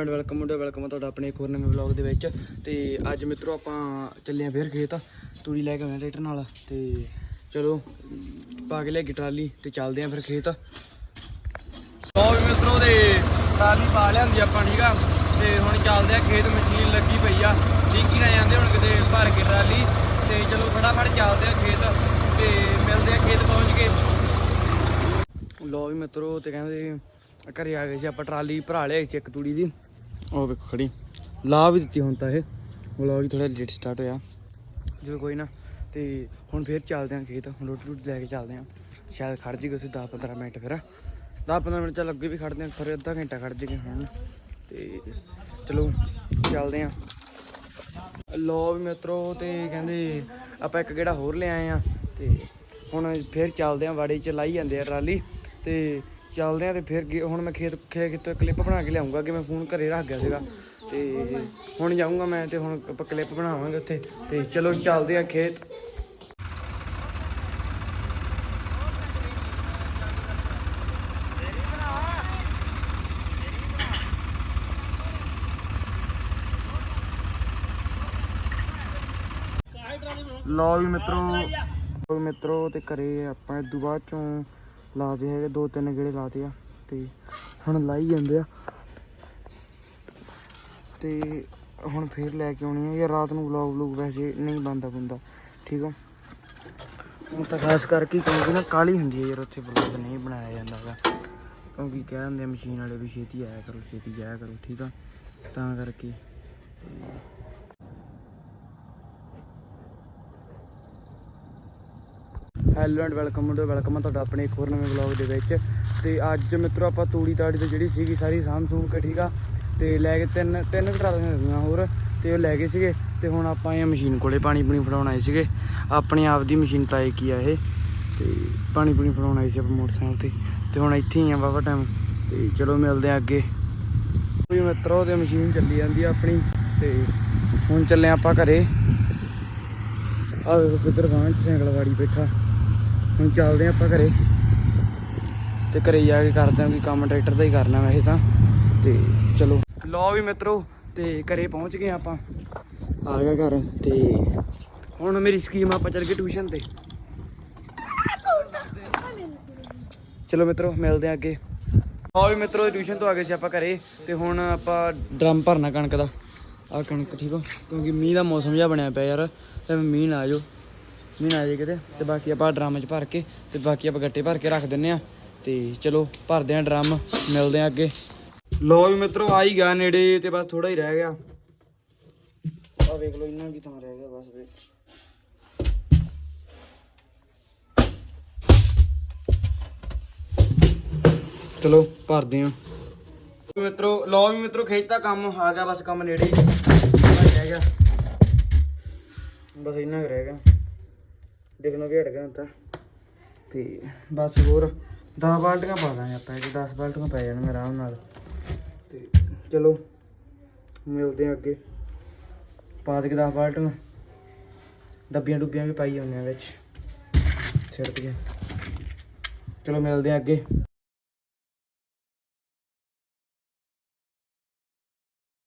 And welcome ਮੁੰਡੇ welcome ਆ ਤੁਹਾਡਾ ਆਪਣੇ ਇੱਕ ਹੋਰ ਨਵੇਂ ਵਲੌਗ ਦੇ ਵਿੱਚ। ਤੇ ਅੱਜ ਮਿੱਤਰੋ ਆਪਾਂ ਚੱਲੇ ਆ ਫੇਰ ਖੇਤ, ਤੂੜੀ ਲੈ ਕੇ ਆਏ ਟਰੈਕਟਰ ਨਾਲ। ਤੇ ਚਲੋ, ਪਾ ਕੇ ਲੈ ਕੇ ਟਰਾਲੀ ਤੇ ਚੱਲਦੇ ਆਂ ਫਿਰ ਖੇਤ। ਲੋ ਵੀ ਮਿੱਤਰੋ ਦੇ ਟਰਾਲੀ ਪਾ ਲਿਆਂਦੀ ਆਪਾਂ, ਠੀਕ ਆ? ਤੇ ਹੁਣ ਚੱਲਦੇ ਆ ਖੇਤ, ਮਸ਼ੀਨ ਲੱਗੀ ਪਈ ਆ। ਡੀਕੀ ਨਾ ਜਾਂਦੇ ਹੁਣ ਕਿਤੇ ਭਰ ਕੇ ਟਰਾਲੀ। ਤੇ ਚਲੋ, ਫਟਾਫਟ ਚੱਲਦੇ ਆ ਖੇਤ, ਤੇ ਮਿਲਦੇ ਆ ਖੇਤ ਪਹੁੰਚ ਕੇ। ਲੋ ਵੀ ਮਿੱਤਰੋ, ਤੇ ਕਹਿੰਦੇ ਘਰੇ ਆ ਗਏ ਸੀ ਆਪਾਂ, ਟਰਾਲੀ ਭਰਾ ਲਿਆ ਸੀ ਇੱਕ ਤੂੜੀ ਦੀ। ਉਹ ਵੇਖੋ ਖੜੀ। ਲਾ ਵੀ ਦਿੱਤੀ ਹੁਣ ਤਾਂ ਇਹ। ਵਲੌਗ ਹੀ ਥੋੜਾ ਲੇਟ ਸਟਾਰਟ ਹੋਇਆ। ਚਲੋ ਕੋਈ ਨਾ, ਤੇ ਹੁਣ ਫੇਰ ਚੱਲਦੇ ਆਂ ਖੇਤ। ਹੁਣ ਰੋਟੀ ਰੋਟੀ ਲੈ ਕੇ ਚੱਲਦੇ ਆਂ ਸ਼ਾਇਦ ਖੜ ਜੀਗੇ ਉੱਥੇ 10 15 ਮਿੰਟ ਫਿਰ। 10 15 ਮਿੰਟ ਚੱਲ ਅੱਗੇ ਵੀ ਖੜਦੇ ਆਂ ਫਿਰ ਅੱਧਾ ਘੰਟਾ ਖੜ ਜੀਗੇ ਹੁਣ। ਤੇ ਚਲੋ ਚੱਲਦੇ ਆਂ ਲੋ ਵੀ ਮਿੱਤਰੋ, ਤੇ ਕਹਿੰਦੇ ਆਪਾਂ ਇੱਕ ਗੇੜਾ ਹੋਰ ਲੈ ਆਏ ਆ ਤੇ ਹੁਣ ਫੇਰ ਚੱਲਦੇ ਆਂ ਵਾੜੀ ਚ ਲਾਈ ਜਾਂਦੇ ਆ ਟਰਾਲੀ। ਤੇ ਚੱਲਦੇ ਆਂ ਤੇ ਫਿਰ ਗੇ- ਹੁਣ ਮੈਂ ਖੇਤ ਖੇਤ ਕਲਿੱਪ ਬਣਾ ਕੇ ਲਿਆਉਂਗਾ ਕਿ ਮੈਂ ਫੋਨ ਘਰੇ ਰੱਖ ਗਿਆ ਸੀਗਾ। ਤੇ ਹੁਣ ਜਾਊਂਗਾ ਮੈਂ ਤੇ ਹੁਣ ਆਪਾਂ ਕਲਿੱਪ ਬਣਾਵਾਂਗੇ ਉੱਥੇ। ਤੇ ਚਲੋ ਚੱਲਦੇ ਆ ਖੇਤ। ਲਓ ਵੀ ਮਿੱਤਰੋ, ਲਓ ਵੀ ਮਿੱਤਰੋ ਤੇ ਘਰੇ ਆਪਾਂ ਇਦੋਂ ਬਾਅਦ ਚੋਂ ਲਾਤੇ ਹੈਗੇ, ਦੋ ਤਿੰਨ ਗੇੜੇ ਲਾਤੇ ਆ ਤੇ ਹੁਣ ਲਾਈ ਜਾਂਦੇ ਆ। ਤੇ ਹੁਣ ਫੇਰ ਲੈ ਕੇ ਆਉਣੀ ਆ। ਯਾਰ ਰਾਤ ਨੂੰ ਵਲੌਗ ਵਲੂਗ ਵੈਸੇ ਨਹੀਂ ਬੰਦਾ ਬੰਦਾ ਠੀਕ ਆ? ਹੁਣ ਤਾਂ ਖਾਸ ਕਰਕੇ ਕਿਉਂਕਿ ਨਾ ਕਾਲੀ ਹੁੰਦੀ ਹੈ ਯਾਰ ਉੱਥੇ ਵਲੌਗ ਨਹੀਂ ਬਣਾਇਆ ਜਾਂਦਾ ਹੈਗਾ। ਕਿਉਂਕਿ ਕਹਿ ਦਿੰਦੇ ਆ ਮਸ਼ੀਨ ਵਾਲੇ ਵੀ ਛੇਤੀ ਆਇਆ ਕਰੋ, ਛੇਤੀ ਜਾਇਆ ਕਰੋ, ਠੀਕ ਆ? ਤਾਂ ਕਰਕੇ। ਹੈਲੋ ਐਂਡ ਵੈਲਕਮ ਮੁੰਡੇ, ਵੈਲਕਮ ਆ ਤੁਹਾਡਾ ਆਪਣੇ ਇੱਕ ਹੋਰ ਨਵੇਂ ਵਲੌਗ ਦੇ ਵਿੱਚ। ਤੇ ਅੱਜ ਮਿੱਤਰੋ ਆਪਾਂ ਤੂੜੀ ਤਾੜੀ ਤੇ ਜਿਹੜੀ ਸੀਗੀ ਸਾਰੀ ਸਾਂਭ ਸੂਮ ਕੇ, ਠੀਕ ਆ? ਤੇ ਲੈ ਕੇ ਤਿੰਨ ਤਿੰਨ ਘਟਾਲੀਆਂ ਲੱਗੀਆਂ ਹੋਰ, ਤੇ ਉਹ ਲੈ ਗਏ ਸੀਗੇ। ਤੇ ਹੁਣ ਆਪਾਂ ਇਹ ਮਸ਼ੀਨ ਕੋਲੇ ਪਾਣੀ ਪੂਣੀ ਫੜਾਉਣ ਆਏ ਸੀਗੇ। ਆਪਣੀ ਆਪ ਦੀ ਮਸ਼ੀਨ ਤਾਂ ਇਹ ਕੀ ਆ ਇਹ। ਤੇ ਪਾਣੀ ਪੂਣੀ ਫੜਾਉਣ ਆਏ ਸੀ ਆਪਾਂ ਮੋਟਰਸਾਈਕਲ ਤੇ। ਤੇ ਹੁਣ ਇੱਥੇ ਹੀ ਆ ਬਾਬਾ ਟਾਈਮ ਤੇ ਚਲੋ ਮਿਲਦੇ ਆ ਅੱਗੇ। ਕੋਈ ਮਿੱਤਰੋ, ਤੇ ਮਸ਼ੀਨ ਚੱਲੀ ਜਾਂਦੀ ਆ ਆਪਣੀ। ਤੇ ਹੁਣ ਚੱਲੇ ਆਪਾਂ ਘਰੇ। ਆ ਵੇਖੋ ਕਿੱਧਰ ਬਾਹਰ ਚ ਸਾਈਕਲ ਵਾੜੀ ਬੈਠਾ। ਹੁਣ ਚੱਲਦੇ ਹਾਂ ਆਪਾਂ ਘਰੇ। ਤੇ ਘਰੇ ਜਾ ਕੇ ਕਰਦੇ ਆਂ ਵੀ ਕੰਮ ਟਰੈਕਟਰ ਦਾ ਹੀ ਕਰਨਾ ਵੈਸੇ ਤਾਂ। ਤੇ ਚਲੋ। ਲਓ ਵੀ ਮਿੱਤਰੋ, ਤੇ ਘਰੇ ਪਹੁੰਚ ਗਏ ਆਪਾਂ। ਆ ਗਿਆ ਘਰ। ਤੇ ਹੁਣ ਮੇਰੀ ਸਕੀਮ ਆਪਾਂ ਚੱਲ ਗਏ ਟਿਊਸ਼ਨ ਤੇ। ਚਲੋ ਮਿੱਤਰੋ, ਮਿਲਦੇ ਆਂ ਅੱਗੇ। ਲਓ ਵੀ ਮਿੱਤਰੋ, ਟਿਊਸ਼ਨ ਤੋਂ ਆ ਗਏ ਸੀ ਆਪਾਂ ਘਰੇ। ਤੇ ਹੁਣ ਆਪਾਂ ਡਰਮ ਭਰਨਾ ਕਣਕ ਦਾ। ਆ ਕਣਕ, ਠੀਕ ਆ? ਕਿਉਂਕਿ ਮੀਂਹ ਦਾ ਮੌਸਮ ਜਿਹਾ ਬਣਿਆ ਪਿਆ ਯਾਰ। ਤੇ ਮੀਂਹ ਨਾ ਆ ਜਾਓ ਮੀਂਹ ਕਿਤੇ, ਤੇ ਬਾਕੀ ਆਪਾਂ ਡਰਮ 'ਚ ਭਰ ਕੇ ਤੇ ਬਾਕੀ ਆਪਾਂ ਗੱਟੇ ਭਰ ਕੇ ਰੱਖ ਦਿੰਨੇ ਆ ਤੇ ਚਲੋ, ਭਰਦੇ ਆ ਡਰਮ, ਮਿਲਦੇ ਆ ਅੱਗੇ। ਲੋ ਵੀ ਮਿੱਤਰੋ, ਆ ਹੀ ਗਿਆ ਨੇੜੇ ਤੇ ਬਸ ਥੋੜਾ ਹੀ ਰਹਿ ਗਿਆ। ਆ ਵੇਖ ਲਓ, ਇੰਨਾ ਕੀ ਥਾਂ ਰਹਿ ਗਿਆ ਬਸ ਵੇ। ਚਲੋ, ਭਰਦੇ ਆ ਮਿੱਤਰੋ ਲੋ ਵੀ ਮਿੱਤਰੋ, ਖੇਤ ਕੰਮ ਆ ਗਿਆ, ਬਸ ਕੰਮ ਨੇੜੇ ਰਹਿ ਗਿਆ। ਬਸ ਇੰਨਾ ਰਹਿ ਗਿਆ। ਦੇਖਣਾ ਵੀ ਹਟ ਗਿਆ ਹੁੰਦਾ ਤਾਂ। ਤੇ ਬਸ ਹੋਰ 10 ਬਾਲਟੀਆਂ ਪਾ ਦਾਂਗੇ ਆਪਾਂ ਇਹ 10 ਬਾਲਟੀਆਂ ਪੈ ਜਾਣਗੇ ਆਰਾਮ ਨਾਲ। ਤੇ ਚਲੋ, ਮਿਲਦੇ ਆ ਅੱਗੇ। ਪਾ ਦੇ 10 ਬਾਲਟੀਆਂ। ਡੱਬੀਆਂ ਡੁੱਬੀਆਂ ਵੀ ਪਾਈ ਹੁੰਦੀਆਂ ਵਿੱਚ। ਛਿੜਕ ਕੇ ਚਲੋ ਮਿਲਦੇ ਆ ਅੱਗੇ।